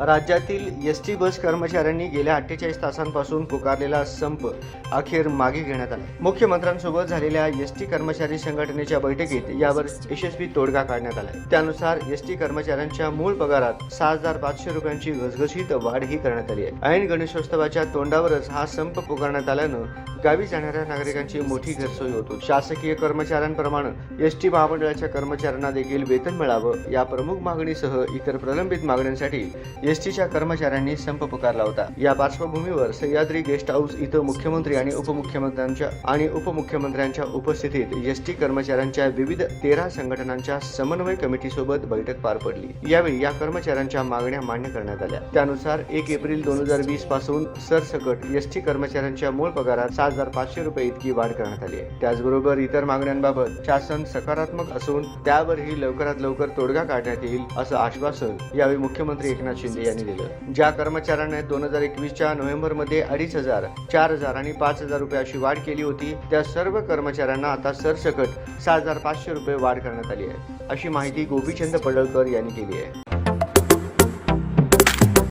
राज्यातील S T bus कर्मचाऱ्यांनी गेल्या अठ्ठेचाळीस तासांपासून पुकारलेला संप अखेर मागे घेण्यात आला. मुख्यमंत्र्यांसोबत झालेल्या एस टी कर्मचारी संघटनेच्या बैठकीत यावर यशस्वी तोडगा काढण्यात आला. त्यानुसार एस टी कर्मचाऱ्यांच्या मूळ पगारात सहा हजार पाचशे रुपयांची घसघशीत वाढही करण्यात आली आहे. ऐन गणेशोत्सवाच्या तोंडावरच हा संप पुकारण्यात आल्यानं गावी जाणाऱ्या नागरिकांची मोठी गैरसोय होतो शासकीय कर्मचाऱ्यांप्रमाणे एस टी महामंडळाच्या कर्मचाऱ्यांना देखील वेतन मिळावं या प्रमुख मागणीसह इतर प्रलंबित मागण्यांसाठी एस टीच्या कर्मचाऱ्यांनी संप पुकारला होता. या पार्श्वभूमीवर सह्याद्री गेस्ट हाऊस इथं मुख्यमंत्री आणि उपमुख्यमंत्र्यांच्या आणि उपमुख्यमंत्र्यांच्या उपस्थितीत एसटी कर्मचाऱ्यांच्या विविध तेरा संघटनांच्या समन्वय कमिटीसोबत बैठक पार पडली. यावेळी या कर्मचाऱ्यांच्या मागण्या मान्य करण्यात आल्या. त्यानुसार एक एप्रिल दोन हजार वीसपासून सरसकट एसटी कर्मचाऱ्यांच्या मूळ पगारात सात हजार पाचशे रुपये इतकी वाढ करण्यात आली आहे. त्याचबरोबर इतर मागण्यांबाबत शासन सकारात्मक असून त्यावरही लवकरात लवकर तोडगा काढण्यात येईल असं आश्वासन यावेळी मुख्यमंत्री एकनाथ शिंदे यांनी दिलं. ज्या कर्मचाऱ्यांना दोन हजार एकवीसच्या नोव्हेंबरमध्ये अडीच हजार चार हजार आणि पाच हजार रुपये अशी वाढ केली होती त्या सर्व कर्मचाऱ्यांना आता सरसकट सहा हजार पाचशे रुपये वाढ करण्यात आली आहे. अशी माहिती गोपीचंद पडळकर यांनी केली आहे.